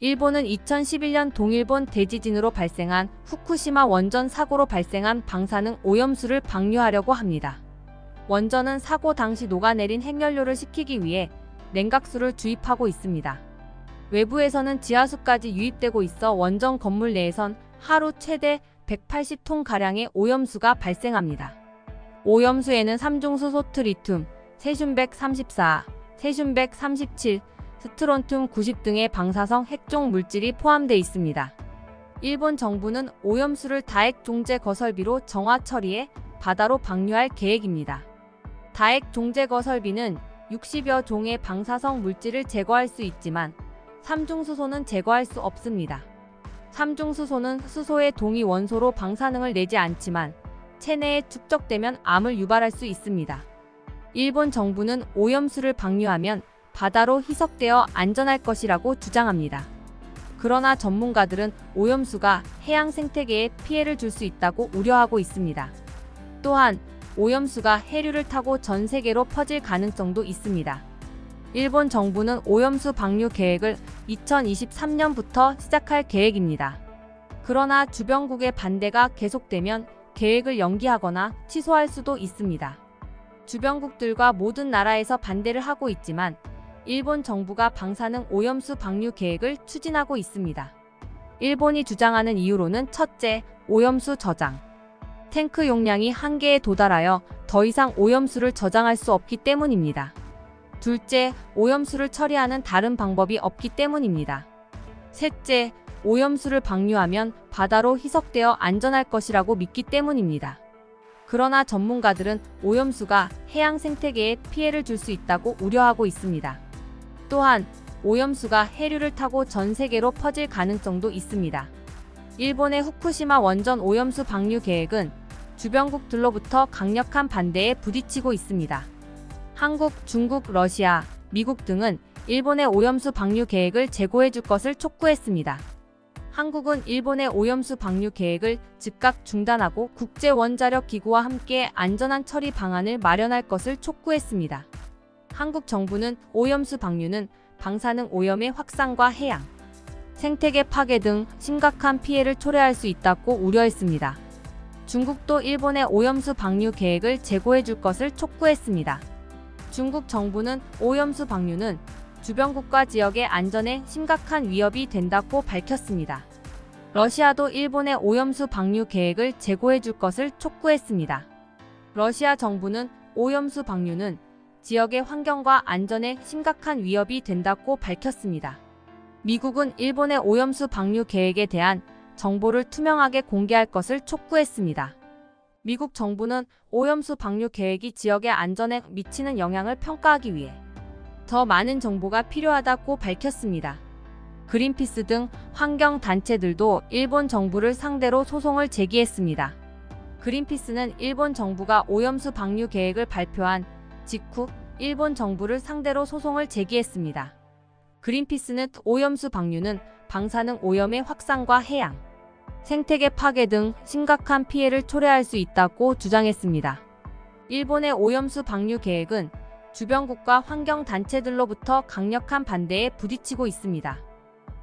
일본은 2011년 동일본 대지진으로 발생한 후쿠시마 원전 사고로 발생한 방사능 오염수를 방류하려고 합니다. 원전은 사고 당시 녹아내린 핵연료를 식히기 위해 냉각수를 주입하고 있습니다. 외부에서는 지하수까지 유입되고 있어 원전 건물 내에선 하루 최대 180톤 가량의 오염수가 발생합니다. 오염수에는 삼중수소 트리튬, 세슘백 34, 세슘백 37, 스트론튬 90 등의 방사성 핵종 물질이 포함되어 있습니다. 일본 정부는 오염수를 다액 종제 거설비로 정화 처리해 바다로 방류할 계획입니다. 다액 종제 거설비는 60여 종의 방사성 물질을 제거할 수 있지만 삼중수소는 제거할 수 없습니다. 삼중수소는 수소의 동위 원소로 방사능을 내지 않지만 체내에 축적되면 암을 유발할 수 있습니다. 일본 정부는 오염수를 방류하면 바다로 희석되어 안전할 것이라고 주장합니다. 그러나 전문가들은 오염수가 해양 생태계에 피해를 줄 수 있다고 우려하고 있습니다. 또한 오염수가 해류를 타고 전 세계로 퍼질 가능성도 있습니다. 일본 정부는 오염수 방류 계획을 2023년부터 시작할 계획입니다. 그러나 주변국의 반대가 계속되면 계획을 연기하거나 취소할 수도 있습니다. 주변국들과 모든 나라에서 반대를 하고 있지만 일본 정부가 방사능 오염수 방류 계획을 추진하고 있습니다. 일본이 주장하는 이유로는 첫째, 오염수 저장. 탱크 용량이 한계에 도달하여 더 이상 오염수를 저장할 수 없기 때문입니다. 둘째, 오염수를 처리하는 다른 방법이 없기 때문입니다. 셋째, 오염수를 방류하면 바다로 희석되어 안전할 것이라고 믿기 때문입니다. 그러나 전문가들은 오염수가 해양 생태계에 피해를 줄 수 있다고 우려하고 있습니다. 또한 오염수가 해류를 타고 전 세계로 퍼질 가능성도 있습니다. 일본의 후쿠시마 원전 오염수 방류 계획은 주변국들로부터 강력한 반대에 부딪히고 있습니다. 한국, 중국, 러시아, 미국 등은 일본의 오염수 방류 계획을 재고해 줄 것을 촉구했습니다. 한국은 일본의 오염수 방류 계획을 즉각 중단하고 국제 원자력 기구와 함께 안전한 처리 방안을 마련할 것을 촉구했습니다. 한국 정부는 오염수 방류는 방사능 오염의 확산과 해양, 생태계 파괴 등 심각한 피해를 초래할 수 있다고 우려했습니다. 중국도 일본의 오염수 방류 계획을 재고해 줄 것을 촉구했습니다. 중국 정부는 오염수 방류는 주변 국가 지역의 안전에 심각한 위협이 된다고 밝혔습니다. 러시아도 일본의 오염수 방류 계획을 재고해 줄 것을 촉구했습니다. 러시아 정부는 오염수 방류는 지역의 환경과 안전에 심각한 위협이 된다고 밝혔습니다. 미국은 일본의 오염수 방류 계획에 대한 정보를 투명하게 공개할 것을 촉구했습니다. 미국 정부는 오염수 방류 계획이 지역의 안전에 미치는 영향을 평가하기 위해 더 많은 정보가 필요하다고 밝혔습니다. 그린피스 등 환경 단체들도 일본 정부를 상대로 소송을 제기했습니다. 그린피스는 일본 정부가 오염수 방류 계획을 발표한 직후 일본 정부를 상대로 소송을 제기했습니다. 그린피스는 오염수 방류는 방사능 오염의 확산과 해양, 생태계 파괴 등 심각한 피해를 초래할 수 있다고 주장했습니다. 일본의 오염수 방류 계획은 주변국과 환경단체들로부터 강력한 반대에 부딪히고 있습니다.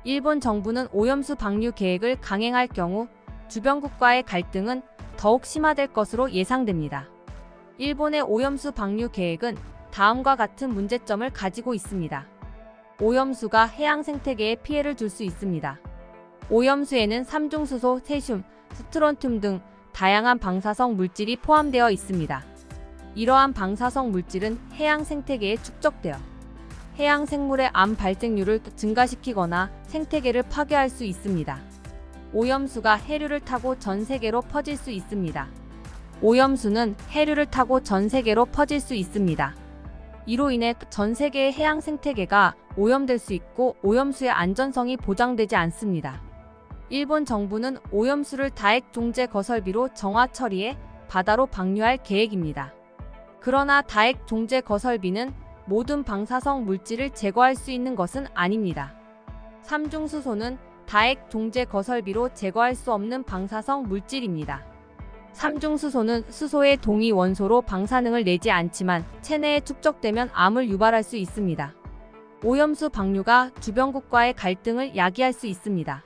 일본 정부는 오염수 방류 계획을 강행할 경우 주변국과의 갈등은 더욱 심화될 것으로 예상됩니다. 일본의 오염수 방류 계획은 다음과 같은 문제점을 가지고 있습니다. 오염수가 해양 생태계에 피해를 줄 수 있습니다. 오염수에는 삼중수소, 세슘, 스트론튬 등 다양한 방사성 물질이 포함되어 있습니다. 이러한 방사성 물질은 해양 생태계에 축적되어 해양 생물의 암 발생률을 증가시키거나 생태계를 파괴할 수 있습니다. 오염수가 해류를 타고 전 세계로 퍼질 수 있습니다. 오염수는 해류를 타고 전 세계로 퍼질 수 있습니다. 이로 인해 전 세계의 해양 생태계가 오염될 수 있고 오염수의 안전성이 보장되지 않습니다. 일본 정부는 오염수를 다액 종제 거설비로 정화 처리해 바다로 방류할 계획입니다. 그러나 다액 종제 거설비는 모든 방사성 물질을 제거할 수 있는 것은 아닙니다. 삼중수소는 다액 종제 거설비로 제거할 수 없는 방사성 물질입니다. 삼중수소는 수소의 동위 원소로 방사능을 내지 않지만 체내에 축적되면 암을 유발할 수 있습니다. 오염수 방류가 주변국과의 갈등을 야기할 수 있습니다.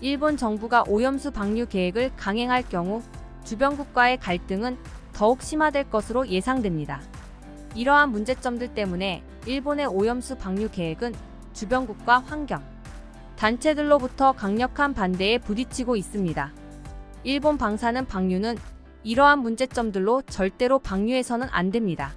일본 정부가 오염수 방류 계획을 강행할 경우 주변국과의 갈등은 더욱 심화될 것으로 예상됩니다. 이러한 문제점들 때문에 일본의 오염수 방류 계획은 주변국과 환경, 단체들로부터 강력한 반대에 부딪히고 있습니다. 일본 방사능 방류는 이러한 문제점들로 절대로 방류해서는 안 됩니다.